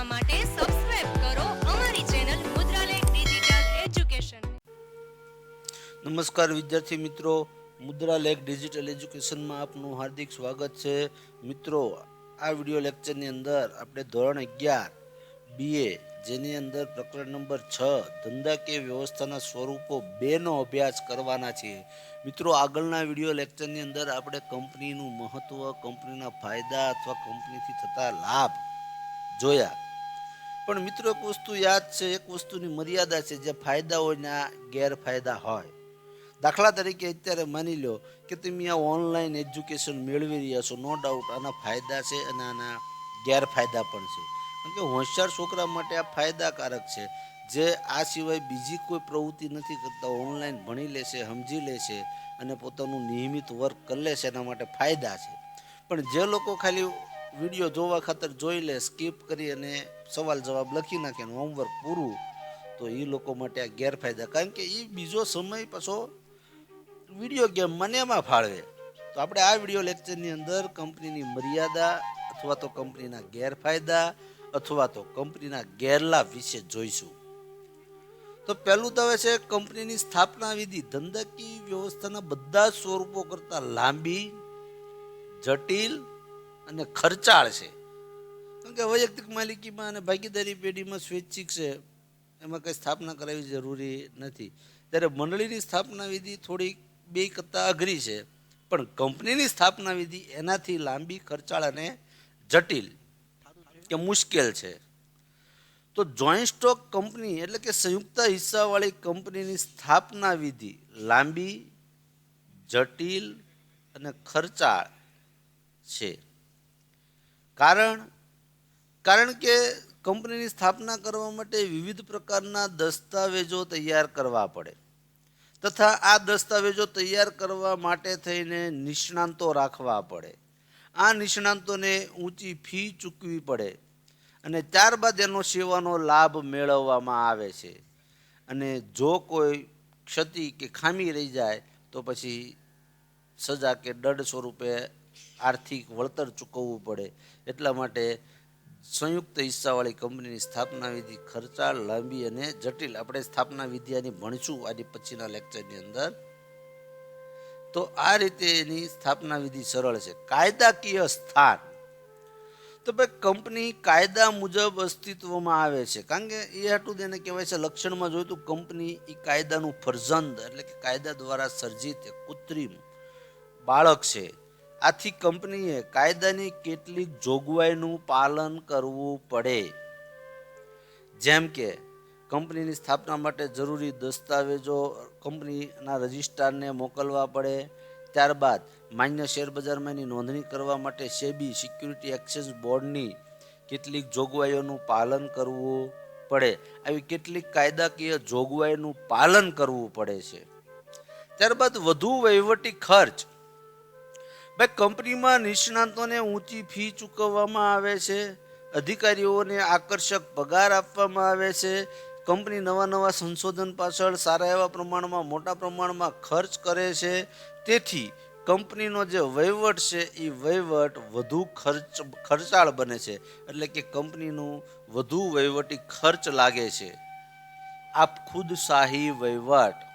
જોવા માટે સબસ્ક્રાઇબ કરો અમારી ચેનલ મુદ્રાલેખ ડિજિટલ એજ્યુકેશન નમસ્કાર વિદ્યાર્થી મિત્રો મુદ્રા લેક ડિજિટલ એજ્યુકેશનમાં આપનું હાર્દિક સ્વાગત છે. મિત્રો, આ વિડિયો લેક્ચરની અંદર આપણે ધોરણ અગિયાર બીએ જેની અંદર પ્રકરણ નંબર છ ધંધાકીય વ્યવસ્થાના સ્વરૂપો બેનો અભ્યાસ કરવાના છીએ મિત્રો, આગળના વીડિયો લેક્ચરની અંદર આપણે કંપનીનું મહત્ત્વ કંપનીના ફાયદા અથવા કંપનીથી થતા લાભ જોયા. પણ મિત્રો એક વસ્તુ યાદ છે, એક વસ્તુની મર્યાદા છે, જે ફાયદા હોય ને ગેરફાયદા હોય. દાખલા તરીકે અત્યારે માની લો કે તમે આ ઓનલાઈન એજ્યુકેશન મેળવી રહ્યા છો, નો ડાઉટ આના ફાયદા છે અને આના ગેરફાયદા પણ છે. કારણ કે હોશિયાર છોકરા માટે આ ફાયદાકારક છે. જે આ સિવાય બીજી કોઈ પ્રવૃત્તિ નથી કરતા, ઓનલાઈન ભણી લેશે સમજી લેશે અને પોતાનું નિયમિત વર્ક કરી લેશે એના માટે ફાયદા છે. પણ જે લોકો ખાલી વીડિયો જોવા ખાતર જોઈ લે સ્કીપ કરી અને સવાલ જવાબ લખી નાખે અને હોમવર્ક પૂરું, તો એ લોકો માટે આ ગેરફાયદા. કારણ કે એ બીજો સમય પાછો વીડિયો ગેમ મને એમાં ફાળવે. તો આપણે આ વીડિયો લેક્ચરની અંદર કંપનીની મર્યાદા અથવા તો કંપનીના ગેરફાયદા અથવા તો કંપનીના ગેરલાભ વિશે જોઈશું. તો પહેલું તો હવે છે કંપનીની સ્થાપના વિધિ. ધંધાકીય વ્યવસ્થાના બધા સ્વરૂપો કરતાં લાંબી, જટિલ અને ખર્ચાળ છે. કારણ કે વૈયક્તિક માલિકીમાં અને ભાગીદારી પેઢીમાં સ્વૈચ્છિક છે, એમાં કંઈ સ્થાપના કરાવવી જરૂરી નથી. ત્યારે મંડળીની સ્થાપના વિધિ થોડીક બે કરતાં અઘરી છે, પણ કંપનીની સ્થાપના વિધિ એનાથી લાંબી, ખર્ચાળ અને જટિલ કે મુશ્કેલ છે. તો જોઈન્ટ સ્ટોક કંપની એટલે કે સંયુક્ત હિસ્સાવાળી કંપનીની સ્થાપના વિધિ લાંબી, જટિલ અને ખર્ચાળ છે. કારણ? કારણ કે કંપનીની સ્થાપના કરવા માટે વિવિધ પ્રકારના દસ્તાવેજો તૈયાર કરવા પડે. તથા આ દસ્તાવેજો તૈયાર કરવા માટે થઈને નિષ્ણાંતો રાખવા પડે. આ નિષ્ણાંતોને ઊંચી ફી ચૂકવી પડે અને ત્યારબાદ એનો સેવાનો લાભ મેળવવામાં આવે છે. અને જો કોઈ ક્ષતિ કે ખામી રહી જાય તો પછી સજા કે દંડ સ્વરૂપે આર્થિક વળતર ચૂકવવું પડે. એટલા માટે સંયુક્ત હિસ્સાવાળી કંપનીની સ્થાપના વિધિ ખર્ચાળ, લાંબી અને જટિલ. આપણે સ્થાપના વિદ્યાની ભણીશું આની પછીના લેક્ચરની અંદર. તો આ રીતે એની સ્થાપના વિધિ સરળ છે. કાયદાકીય સ્થાન. તો ભાઈ, કંપની કાયદા મુજબ અસ્તિત્વમાં આવે છે. કારણ કે એ હાટું તેને કહેવાય છે, લક્ષણમાં જોયું તો કંપની એ કાયદાનું ફરજંદ, એટલે કે કાયદા દ્વારા સર્જિત કૃત્રિમ બાળક છે. આથી કંપનીએ કાયદાની કેટલીક જોગવાઈનું પાલન કરવું પડે. જેમ કે, કંપનીની સ્થાપના માટે જરૂરી દસ્તાવેજો કંપનીના રજિસ્ટ્રારને મોકલવા પડે. ત્યારબાદ, માન્ય શેરબજારમાં એની નોંધણી કરવા માટે સેબી સિક્યુરિટી એક્સચેન્જ બોર્ડની કેટલીક જોગવાઈઓનું પાલન કરવું પડે. આવી કેટલીક કાયદાકીય જોગવાઈનું પાલન કરવું પડે છે. ત્યારબાદ વધુ વહીવટી ખર્ચ ભાઈ, કંપનીમાં નિષ્ણાંતોને ઊંચી ફી ચૂકવવામાં આવે છે, અધિકારીઓને આકર્ષક પગાર આપવામાં આવે છે, કંપની નવા નવા સંશોધન પાછળ સારા એવા પ્રમાણમાં, મોટા પ્રમાણમાં ખર્ચ કરે છે. તેથી કંપનીનો જે વહીવટ છે, એ વહીવટ વધુ ખર્ચ, ખર્ચાળ બને છે. એટલે કે કંપનીનું વધુ વહીવટી ખર્ચ લાગે છે. આપ ખુદ શાહી વહીવટ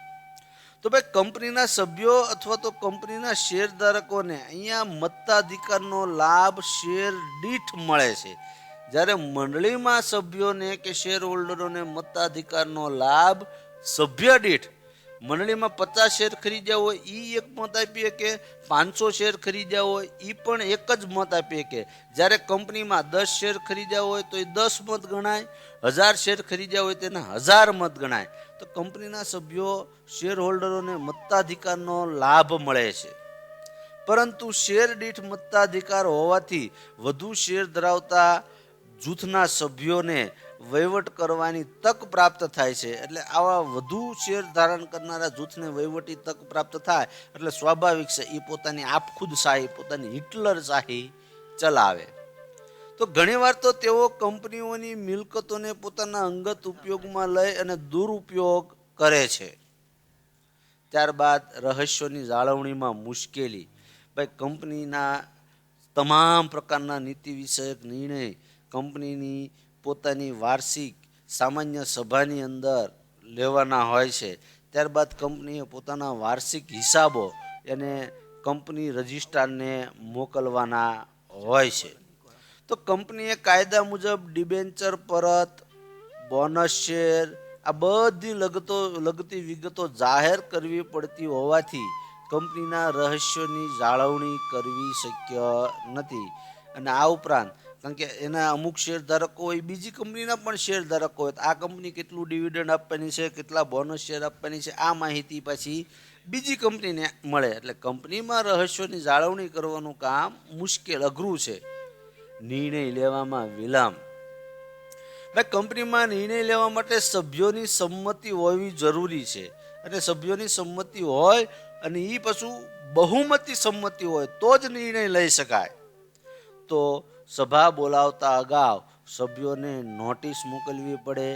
તો ભાઈ કંપનીના સભ્યો અથવા તો કંપનીના શેરધારકોને અહીંયા મતાધિકારનો લાભ શેર દીઠ મળે છે. જ્યારે મંડળીમાં સભ્યોને કે શેર હોલ્ડરોને મતાધિકારનો લાભ સભ્ય દીઠ મંડળીમાં પચાસ શેર ખરીદ્યા હોય એ એક મત આપીએ કે પાંચસો શેર ખરીદ્યા હોય એ પણ એક જ મત આપીએ કે જ્યારે કંપનીમાં દસ શેર ખરીદ્યા હોય, તો એ દસ મત ગણાય, હજાર શેર ખરીદ્યા હોય તેના હજાર મત ગણાય. તો કંપનીના સભ્યો શેર હોલ્ડરોને મતાધિકારનો લાભ મળે છે. પરંતુ શેર દીઠ મતાધિકાર હોવાથી વધુ શેર ધરાવતા જૂથના સભ્યોને વહીવટ કરવાની તક પ્રાપ્ત થાય છે. એટલે આવા વધુ શેર ધારણ કરનારા જૂથને વહીવટી તક પ્રાપ્ત થાય. એટલે સ્વાભાવિક છે એ પોતાની આપખુદ શાહી પોતાની હિટલર શાહી ચલાવે. તો ઘણીવાર તો તેઓ કંપનીઓની મિલકતોને પોતાના અંગત ઉપયોગમાં લઈ અને દુરુપયોગ કરે છે. ત્યારબાદ રહસ્યોની જાળવણીમાં મુશ્કેલી. ભાઈ, કંપનીના તમામ પ્રકારના નીતિ વિષયક નિર્ણય કંપનીની પોતાની વાર્ષિક સામાન્ય સભાની અંદર લેવાના હોય છે. ત્યારબાદ કંપનીએ પોતાના વાર્ષિક હિસાબો એને કંપની રજિસ્ટ્રારને મોકલવાના હોય છે. તો કંપનીએ કાયદા મુજબ ડિબેન્ચર, પરત, બોનસ શેર આ બધી લગતો, લગતી વિગતો જાહેર કરવી પડતી હોવાથી કંપનીના રહસ્યોની જાળવણી કરવી શક્ય નથી. અને આ ઉપરાંત કારણ કે એના અમુક શેર ધારકો હોય, બીજી કંપનીના પણ શેર ધારકો હોય. આ કંપની કેટલું ડિવિડન્ડ આપવાની છે, કેટલા બોનસ શેર આપવાની છે, આ માહિતી પાછી બીજી કંપનીને મળે. એટલે કંપનીમાં રહસ્યોની જાળવણી કરવાનું કામ મુશ્કેલ, અઘરું છે. નિર્ણય લેવામાં વિલંબ. ભાઈ કંપનીમાં નિર્ણય લેવા માટે સભ્યોની સંમતિ હોવી જરૂરી છે. અને સભ્યોની સંમતિ હોય અને એ પશુ બહુમતી સંમતિ હોય, તો જ નિર્ણય લઈ શકાય. તો સભા બોલાવતા અગાઉ સભ્યોને નોટિસ મોકલવી પડે.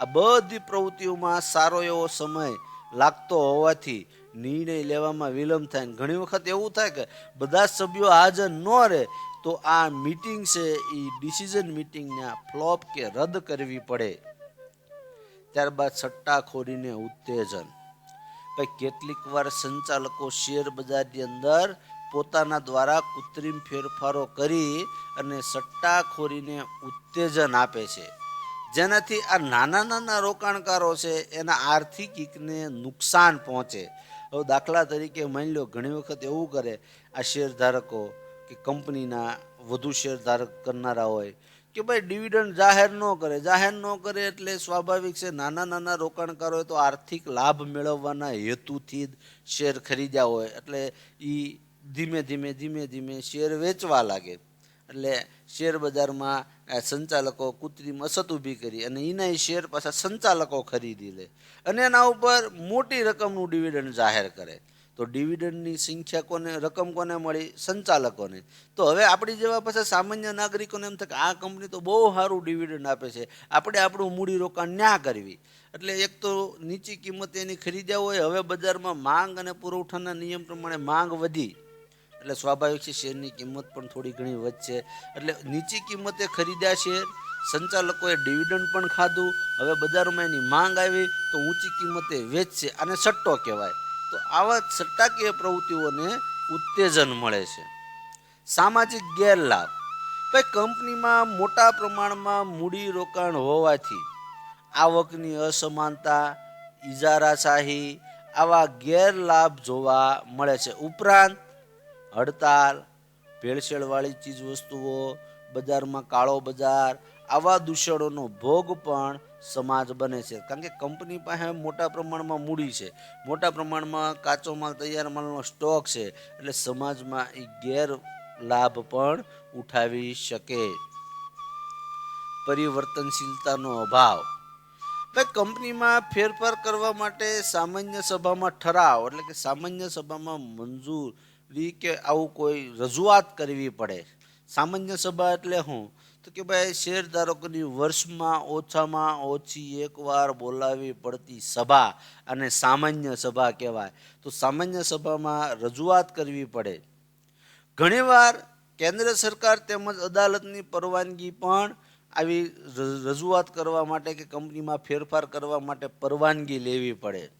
આ બધી પ્રવૃત્તિઓમાં સારો એવો સમય લાગતો હોવાથી નિર્ણય લેવામાં વિલંબ થાય ઘણી વખત એવું થાય કે બધા સભ્યો હાજર ન રહે તો આ મીટિંગ છે એ ડિસિઝન મિટિંગને ફ્લોપ કે રદ કરવી પડે. ત્યારબાદ સટ્ટાખોરીને ઉત્તેજન. ભાઈ, કેટલીક વાર સંચાલકો શેર બજારની અંદર પોતાના દ્વારા કૃત્રિમ ફેરફારો કરી અને સટ્ટાખોરીને ઉત્તેજન આપે છે. જેનાથી આ નાના નાના રોકાણકારો છે, એના આર્થિક હિકને નુકસાન પહોંચે. હવે દાખલા તરીકે માની લો ઘણી વખત એવું કરે, આ શેર ધારકો કે કંપનીના વધુ શેર ધારક કરનારા હોય કે ભાઈ ડિવિડન્ડ જાહેર ન કરે. જાહેર ન કરે એટલે સ્વાભાવિક છે, નાના નાના રોકાણકારોએ તો આર્થિક લાભ મેળવવાના હેતુથી જ શેર ખરીદ્યા હોય. એટલે એ ધીમે ધીમે ધીમે ધીમે શેર વેચવા લાગે. એટલે શેર બજારમાં સંચાલકો કૃત્રિમ અસત ઊભી કરી અને એના શેર પાછા સંચાલકો ખરીદી લે. અને એના ઉપર મોટી રકમનું ડિવિડન્ડ જાહેર કરે. તો ડિવિડન્ડની સંખ્યા કોને, રકમ કોને મળી? સંચાલકોને. તો હવે આપણી જેવા પાછા સામાન્ય નાગરિકોને એમ થાય કે આ કંપની તો બહુ સારું ડિવિડન્ડ આપે છે. આપણે આપણું મૂડી રોકાણ ન્યા કરવી. એટલે એક તો નીચી કિંમતે એની ખરીદ્યા હોય, હવે બજારમાં માંગ અને પુરવઠાના નિયમ પ્રમાણે માંગ વધી. એટલે સ્વાભાવિક છે, શેરની કિંમત પણ થોડી ઘણી વધશે. એટલે નીચી કિંમતે ખરીદ્યા શેર, સંચાલકોએ ડિવિડન્ડ પણ ખાધું. હવે બજારમાં એની માંગ આવી તો ઊંચી કિંમતે વેચશે અને સટ્ટો કહેવાય. તો આવા સટ્ટાકીય પ્રવૃત્તિઓને ઉત્તેજન મળે છે. સામાજિક ગેરલાભ. ભાઈ કંપનીમાં મોટા પ્રમાણમાં મૂડી રોકાણ હોવાથી આવકની અસમાનતા ઇજારાશાહી આવા ગેરલાભ જોવા મળે છે. ઉપરાંત હડતાલ ભેળસેળવાળી ચીજ વસ્તુઓ બજારમાં કાળો બજાર, આવા દૂષણોનો ભોગ પણ સમાજ બને છે. કારણ કે કંપની પાસે મોટા પ્રમાણમાં મૂડી છે. મોટા પ્રમાણમાં કાચો માલ, તૈયાર માલનો સ્ટોક છે. એટલે સમાજમાં એ ગેરલાભ પણ ઉઠાવી શકે. પરિવર્તનશીલતાનો અભાવ. ભાઈ કંપનીમાં ફેરફાર કરવા માટે સામાન્ય સભામાં ઠરાવ, એટલે કે સામાન્ય સભામાં મંજૂરી કે આવું કોઈ રજૂઆત કરવી પડે. સામાન્ય સભા એટલે શું તો કે ભાઈ, શેરધારકોની વર્ષમાં ઓછામાં ઓછી એકવાર બોલાવી પડતી સભા અને સામાન્ય સભા કહેવાય. તો સામાન્ય સભામાં રજૂઆત કરવી પડે. ઘણીવાર કેન્દ્ર સરકાર તેમજ અદાલતની પરવાનગી પણ આવી ર- રજૂઆત કરવા માટે કે કંપનીમાં ફેરફાર કરવા માટે પરવાનગી લેવી પડે.